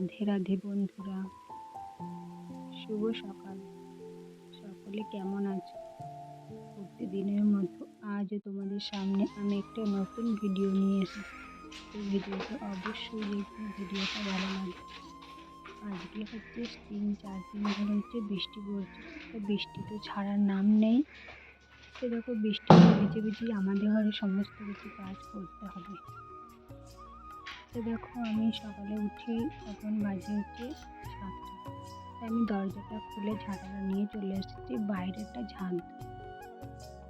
রাধে রাধে বন্ধুরা। শুভ সকাল। সকলে কেমন আছো? প্রতিদিনের মতো আজও তোমাদের সামনে আমি একটা নতুন ভিডিও নিয়ে এসেছি। এই ভিডিওটা অবশ্যই দেখবে ভিডিওটা ভালো লাগে আজকে হচ্ছে তিন, চার দিন ধরে হচ্ছে বৃষ্টি পড়ছে। তো বৃষ্টি তো ছাড়ার নাম নেই। তো দেখো, বৃষ্টি ভিজে ভিজে আমাদের ঘরে সমস্ত কিছু কাজ করতে হবে। তো দেখো, আমি সকালে উঠি এখন বাজে হচ্ছে সাতটা। আমি দরজাটা খুলে ঝাঁটাটা নিয়ে চলে এসেছি বাইরেটা ঝাঁট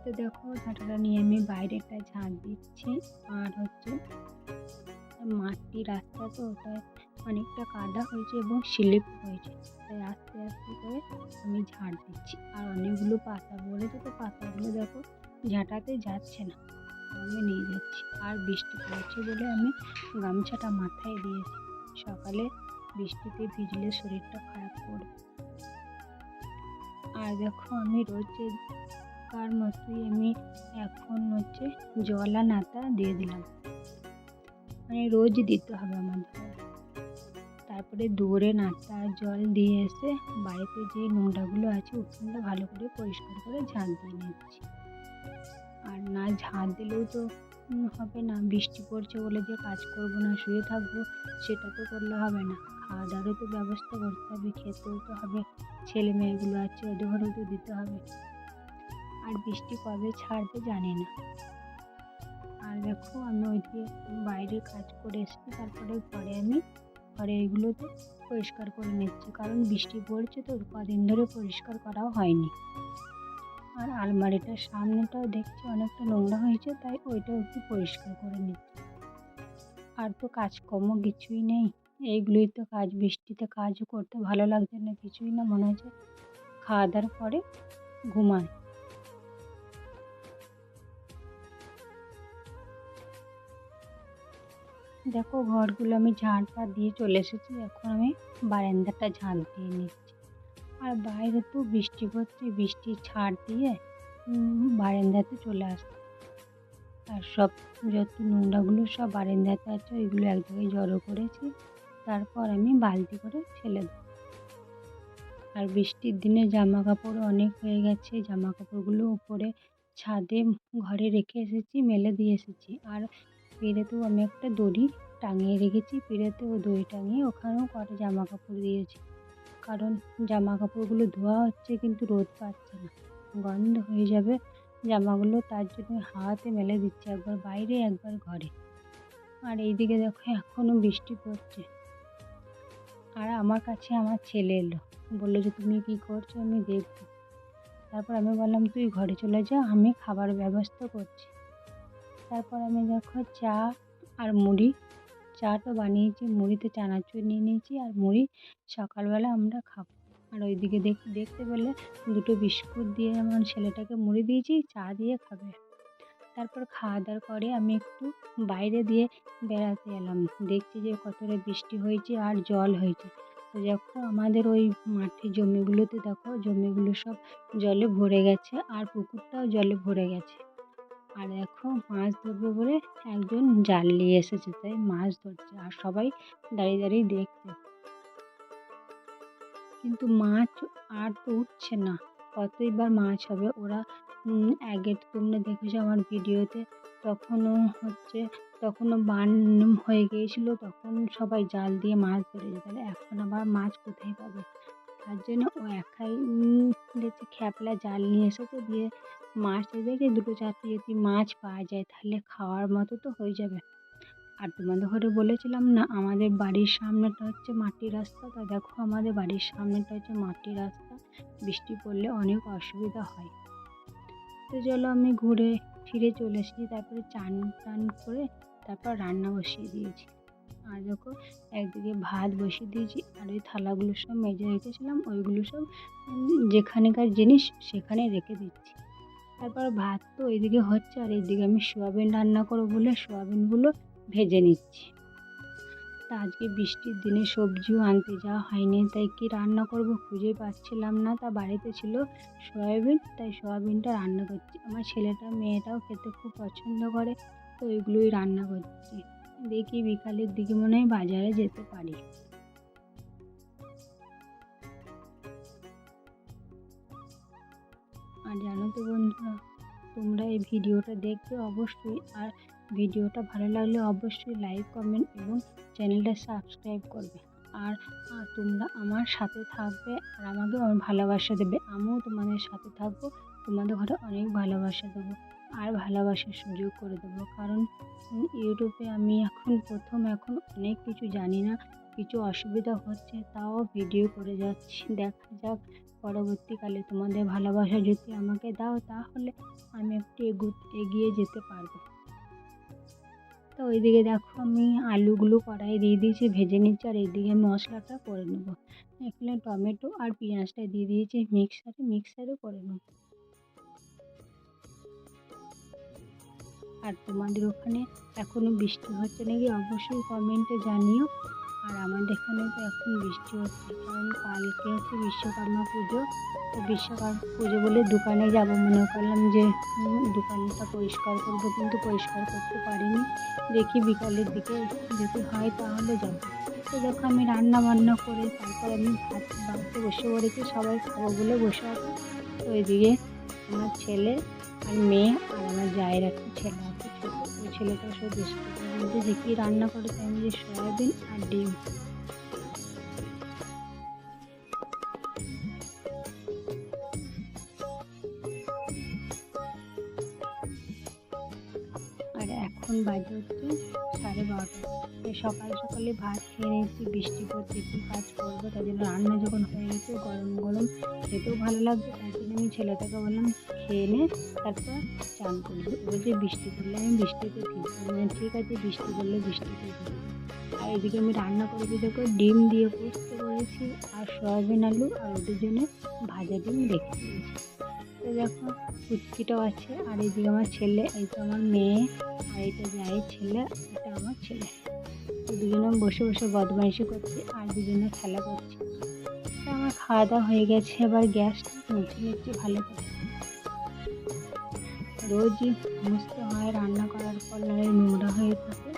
তো দেখো, ঝাঁটাটা নিয়ে আমি বাইরেটা ঝাঁট দিচ্ছি, আর হচ্ছে মাটি রাস্তা তো, ওটা অনেকটা কাদা হয়েছে এবং স্লিপ হয়েছে। তাই আস্তে আস্তে করে আমি ঝাঁট দিচ্ছি। আর অনেকগুলো পাতা বলেছে তো পাতাগুলো দেখো ঝাঁটাতে যাচ্ছে না। তো আমি নিয়ে যাচ্ছি। আর বৃষ্টি পড়ছে বলে আমি গামছাটা মাথায় দিয়েছি। সকালে বৃষ্টিতে ভিজলে শরীরটা খারাপ করবে। আর দেখো আমি রোজে কার মতোই আমি এখন হচ্ছে জলা নাতা দিয়ে দিলাম। মানে রোজ দিতে হবে আমাদের। তারপরে দৌড়ে নাতা, জল দিয়ে এসে বাড়িতে যে নোংরাগুলো আছে, উঠোনটা ভালো করে পরিষ্কার করে ঝাঁট দিয়ে নিচ্ছি। আর না ঝাঁট দিলেও তো হবে না। বৃষ্টি পড়ছে বলে যে কাজ করব না, শুয়ে থাকব, সেটা তো করলে হবে না। খাওয়া দাওয়ারও তো ব্যবস্থা করতে হবে, খেতেও তো হবে। ছেলে মেয়েগুলো আছে ওদের ঘরেও তো দিতে হবে। আর বৃষ্টি কবে ছাড়বে জানি না। আর দেখো, আমি ওইদিকে বাইরে কাজ করে এসেছি, তারপরে ঘরে আমি, ঘরে এগুলোতে পরিষ্কার করে নিচ্ছি। কারণ বৃষ্টি পড়ছে তো, কদিন ধরে পরিষ্কার করাও হয়নি। আর আলমারিটার সামনেটাও দেখছি অনেকটা নোংরা হয়েছে, তাই ওইটাও একটু পরিষ্কার করে নিচ্ছি। আর তো কাজকর্ম কিছুই নেই, এইগুলোই তো কাজ, বৃষ্টিতে কাজও করতে ভালো লাগছে না, কিছুই না, মনে হচ্ছে খাওয়া দাওয়ার পরে ঘুমায় দেখো, ঘরগুলো আমি ঝাঁট দিয়ে চলে এসেছি, এখন আমি বারান্দাটা ঝাঁট দিয়ে নিচ্ছি। আর বাইরে তো বৃষ্টি পড়ছে বৃষ্টি ছাড় দিয়ে বারান্দাতে চলে আসছে। আর সব যত নোংরাগুলো সব বারান্দাতে আছে, ওইগুলো এক জায়গায় জড়ো করেছি। তারপর আমি বালতি করে ফেলে দেবো আর বৃষ্টির দিনে জামা কাপড় অনেক হয়ে গেছে জামা কাপড়গুলো উপরে ছাদে ঘরে রেখে এসেছি, মেলে দিয়ে এসেছি। আর পেরেতেও আমি একটা দড়ি টাঙিয়ে রেখেছি পেরেতে ও দড়ি টাঙিয়ে ওখানেও কটা জামা কাপড় দিয়েছি। কারণ জামা কাপড়গুলো ধোয়া হচ্ছে কিন্তু রোদ পাচ্ছে না। গন্ধ হয়ে যাবে জামাগুলো, তার জন্য হাওয়াতে মেলে দিচ্ছি একবার বাইরে, একবার ঘরে। আর এইদিকে দেখো এখনও বৃষ্টি পড়ছে। আর আমার কাছে আমার ছেলে এলো। বলল যে, তুমি কী করছ? আমি দেখব। তারপর আমি বললাম, তুই ঘরে চলে যা, আমি খাবার ব্যবস্থা করছি। তারপর আমি দেখো চা আর মুড়ি চা বানিয়েছি, মুড়িতে চানাচুর নিয়ে নিয়েছি আর মুড়ি সকালবেলা আমরা খাব। আর ওইদিকে দেখ, দেখতে পেলে দুটো বিস্কুট দিয়ে আমার ছেলেটাকে মুড়ি দিয়েছি, চা দিয়ে খাবে। তারপর খাওয়া দাওয়ার করে আমি একটু বাইরে দিয়ে বেড়াতে এলাম। দেখছি যে কতটা বৃষ্টি হয়েছে আর জল হয়েছে। তো দেখো আমাদের ওই মাঠে জমিগুলোতে দেখো, জমিগুলো সব জলে ভরে গেছে আর পুকুরটাও জলে ভরে গেছে। আর দেখো মাছ ধরবে বলে একজন জাল নিয়ে এসেছে, তাই মাছ ধরছে আর সবাই দাঁড়িয়ে দাঁড়িয়ে দেখছে। কিন্তু মাছ আর তো উঠছে না, কতই বার মাছ হবে ওরা আগে তোমরা দেখেছ আমার ভিডিওতে, তখনও হচ্ছে, তখনও বান হয়ে গিয়েছিল, তখন সবাই জাল দিয়ে মাছ ধরেছে, তাহলে এখন আবার মাছ কোথায় পাবে? তার জন্য ও একাই খ্যাপলা জাল নিয়ে এসেছে, দিয়ে মাছ দেখে দুটো চারটে যদি মাছ পাওয়া যায়, তাহলে খাওয়ার মতো তো হয়ে যাবে। আর তোমাদের ঘরে বলেছিলাম না, আমাদের বাড়ির সামনেটা হচ্ছে মাটির রাস্তা। তা দেখো, আমাদের বাড়ির সামনেটা হচ্ছে মাটির রাস্তা। বৃষ্টি পড়লে অনেক অসুবিধা হয়। তো চলো আমি ঘুরে ফিরে চলে এসেছি, তারপরে চান টান করে তারপর রান্না বসিয়ে দিয়েছি। আর দেখো, একদিকে ভাত বসিয়ে দিয়েছি, আর ওই থালাগুলো সব মেজে রেখেছিলাম, ওইগুলো সব যেখানেকার জিনিস সেখানে রেখে দিচ্ছি। তারপর ভাত তো ওইদিকে হচ্ছে, আর এইদিকে আমি সোয়াবিন রান্না করব বলে সোয়াবিনগুলো ভেজে নিচ্ছি। তা আজকে বৃষ্টির দিনে সবজিও আনতে যাওয়া হয়নি, তাই কি রান্না করব খুঁজেই পাচ্ছিলাম না। তা বাড়িতে ছিল সয়াবিন, তাই সয়াবিনটা রান্না করছি। আমার ছেলেটা, মেয়েটাও খেতে খুব পছন্দ করে, তো ওইগুলোই রান্না করছি। দেখি বিকালের দিকে মনে হয় বাজারে যেতে পারি। আর জানো তো বন্ধুরা, তোমরা এই ভিডিওটা দেখবে অবশ্যই আর ভিডিওটা ভালো লাগলে অবশ্যই লাইক কমেন্ট এবং চ্যানেলটা সাবস্ক্রাইব করবে। আর তোমরা আমার সাথে থাকবে আর আমাকে ভালোবাসা দেবে। আমিও তোমাদের সাথে থাকব, তোমাদের ঘরে অনেক ভালোবাসা দেবো আর ভালোবাসার সুযোগ করে দেবো। কারণ ইউটিউবে আমি এখন প্রথম, এখন অনেক কিছু জানি না, কিছু অসুবিধা হচ্ছে, তাও ভিডিও করে যাচ্ছি। দেখা যাক পরবর্তীকালে তোমাদের ভালোবাসা যদি আমাকে দাও, তাহলে আমি একটু এগু এগিয়ে যেতে পারব। তো ওইদিকে দেখো আমি আলুগুলো কড়াই দিয়ে দিয়েছি, ভেজে নিচ্ছি, আর এইদিকে মশলাটা করে নেব। এখানে টমেটো আর পেঁয়াজটা দিয়ে দিয়েছি, মিক্সারে মিক্সারে করে নেব। আর তোমাদের ওখানে এখনও বৃষ্টি হচ্ছে নাকি? অবশ্যই কমেন্টে জানিও। আর আমাদের এখানে তো এখন বৃষ্টি হচ্ছে, কারণ কালকে হচ্ছে বিশ্বকর্মা পুজো। তো বিশ্বকর্মা পুজো বলে দোকানে যাব, মনে করলাম যে দোকানটা পরিষ্কার করব, কিন্তু পরিষ্কার করতে পারিনি। দেখি বিকালের দিকে যদি হয় তাহলে যাব। তো দেখো আমি রান্না বান্না করে তারপর আমি ভাত, বাড়িতে বসে পড়েছি, সবাই খাব বলে বসে আছে। তো এদিকে আমার ছেলে আর মেয়ে আর আমার জায়ের একটা ছেলে আছে। ছেলেটা সব বিস্কুটের মধ্যে কী রান্না করে তাই যে সয়াবিন আর ডিম। হচ্ছে সাড়ে বারোটা এই সকাল সকালে ভাত খেয়ে নিয়েছি বৃষ্টি পড়ছে, কী কাজ করব তাই জন্য রান্না যখন হয়ে গেছে, গরম গরম, খেতেও ভালো লাগবে তাই জন্য আমি ছেলেটাকে বললাম, খেয়ে নে, তারপর চান করবি। বলছে, বৃষ্টি পড়লে আমি বৃষ্টিতে ভিজবো ঠিক আছে, বৃষ্টি পড়লে বৃষ্টিতে ভিজবো আর এদিকে আমি রান্না করেছি, দেখো, ডিম দিয়ে পোস্ত করেছি, আর সয়াবিন আলু, আর ওদের জন্য ভাজা ডিম রেখে দিয়েছি। তো দেখো কুচকিটাও আছে। আর এদিকে আমার ছেলে, এই তো আমার মেয়ে, আর এটা যাই ছেলে, এটা আমার ছেলে। তো দুজনে বসে বসে বদমাইশি করছি, আর দুজনে খেলা করছি। আমার খাওয়া দাওয়া হয়ে গেছে, এবার গ্যাসটা মুছে নিচ্ছি ভালো করে। রোজই মুছতে হয়, রান্না করার পর নাহলে নোংরা হয়ে থাকে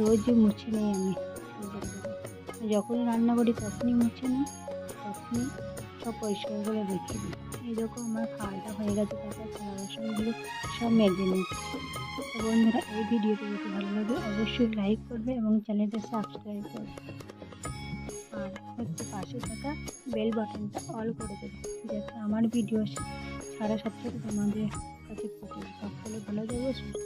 রোজই মুছে নিই আমি। যখনই রান্না করি তখনই মুছে নিই, তখনই সব পরিষ্কার করে রেখে দিই। দেখো আমার খাওয়াটা হয়ে গেছে, তারপর বাসনগুলো সব মেজে নিচ্ছি তো বন্ধুরা, এই ভিডিওটি যদি ভালো লাগে, অবশ্যই লাইক করবে এবং চ্যানেলটা সাবস্ক্রাইব করবে। আর হচ্ছে পাশে থাকা বেল বাটনটা অল করে দেবে, যাতে আমার ভিডিও সারা সাথে তোমাদের কাছে সকলে ভালো থাকবে সুস্থ